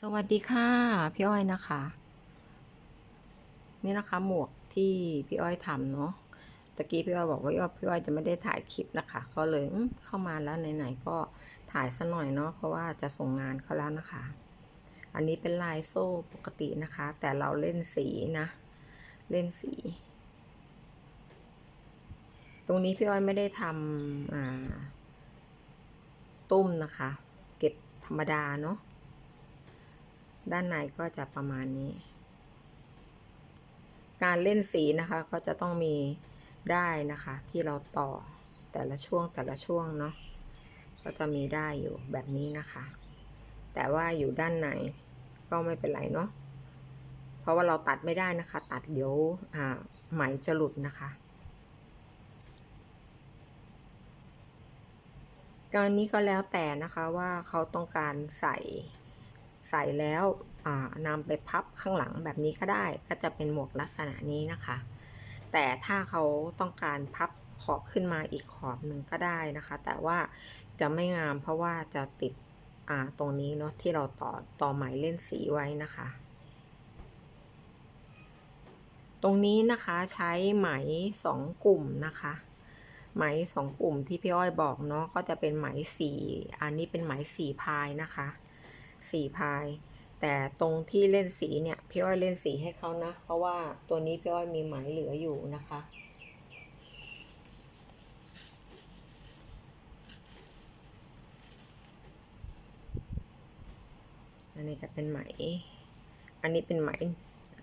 สวัสดีค่ะพี่อ้อยนะคะ นี่นะคะหมวกที่พี่อ้อยทำเนาะตะกี้พี่อ้อยบอกว่าพี่อ้อยจะไม่ได้ถ่ายคลิปนะคะ ก็เลยเข้ามาแล้วไหนๆก็ถ่ายซะหน่อยเนาะเพราะว่าจะส่งงานเขาแล้วนะคะ อันนี้เป็นลายโซ่ปกตินะคะ แต่เราเล่นสีนะ เล่นสี ตรงนี้พี่อ้อยไม่ได้ทำตุ้มนะคะ เก็บธรรมดาเนาะ ด้านในก็จะประมาณนี้ การเล่นสีนะคะก็จะต้องมีได้นะคะที่เราต่อแต่ละช่วงแต่ละช่วงเนาะก็จะมีได้อยู่แบบนี้นะคะ แต่ว่าอยู่ด้านในก็ไม่เป็นไรเนาะเพราะว่าเราตัดไม่ได้นะคะ ตัดเดี๋ยวอ่าไหมจะหลุดนะคะ การนี้ก็แล้วแต่นะคะว่าเขาต้องการใส่ ใส่แล้วนำไปพับข้างหลังแบบนี้ก็ได้ก็จะเป็นหมวกลักษณะนี้นะคะ แต่ถ้าเขาต้องการพับขอบขึ้นมาอีกขอบหนึ่งก็ได้นะคะ แต่ว่าจะไม่งามเพราะว่าจะติดตรงนี้เนาะที่เราต่อต่อไหมเล่นสีไว้นะคะ ตรงนี้นะคะใช้ไหมสองกลุ่มนะคะไหมสองกลุ่มที่พี่อ้อยบอกเนาะก็จะเป็นไหมสีอันนี้เป็นไหมสีพายนะคะ สีพาย แต่ตรงที่เล่นสีเนี่ยพี่อ้อยเล่นสีให้เขานะ เพราะว่าตัวนี้พี่อ้อยมีไหมเหลืออยู่นะคะอันนี้จะเป็นไหม อันนี้เป็นไหม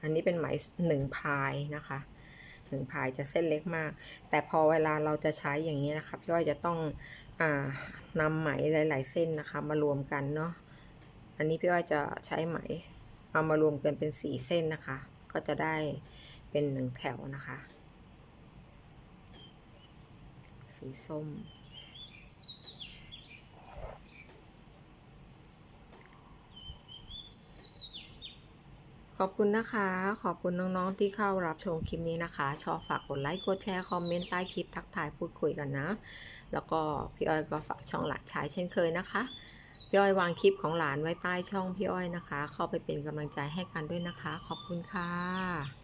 อันนี้เป็นไหมหนึ่งพายนะคะหนึ่งพายจะเส้นเล็กมาก แต่พอเวลาเราจะใช้อย่างนี้นะคะพี่อ้อยจะต้องอนำไหมหลาย ๆ เส้นนะคะมารวมกันเนาะ อันนี้พี่อ้อยจะใช้ไหมเอามารวมกันเป็นสีเส้นนะคะ ก็จะได้เป็นหนึ่งแถวนะคะ สีส้ม ขอบคุณนะคะ ขอบคุณน้องๆที่เข้ารับชมคลิปนี้นะคะ ชอบฝากกดไลค์กดแชร์คอมเมนต์ใต้คลิปทักทายพูดคุยกันนะ แล้วก็พี่อ้อยก็ฝากช่องหลานชายเช่นเคยนะคะ พี่อ้อยวางคลิปของหลานไว้ใต้ช่องพี่อ้อยนะคะ เข้าไปเป็นกำลังใจให้กันด้วยนะคะ ขอบคุณค่ะ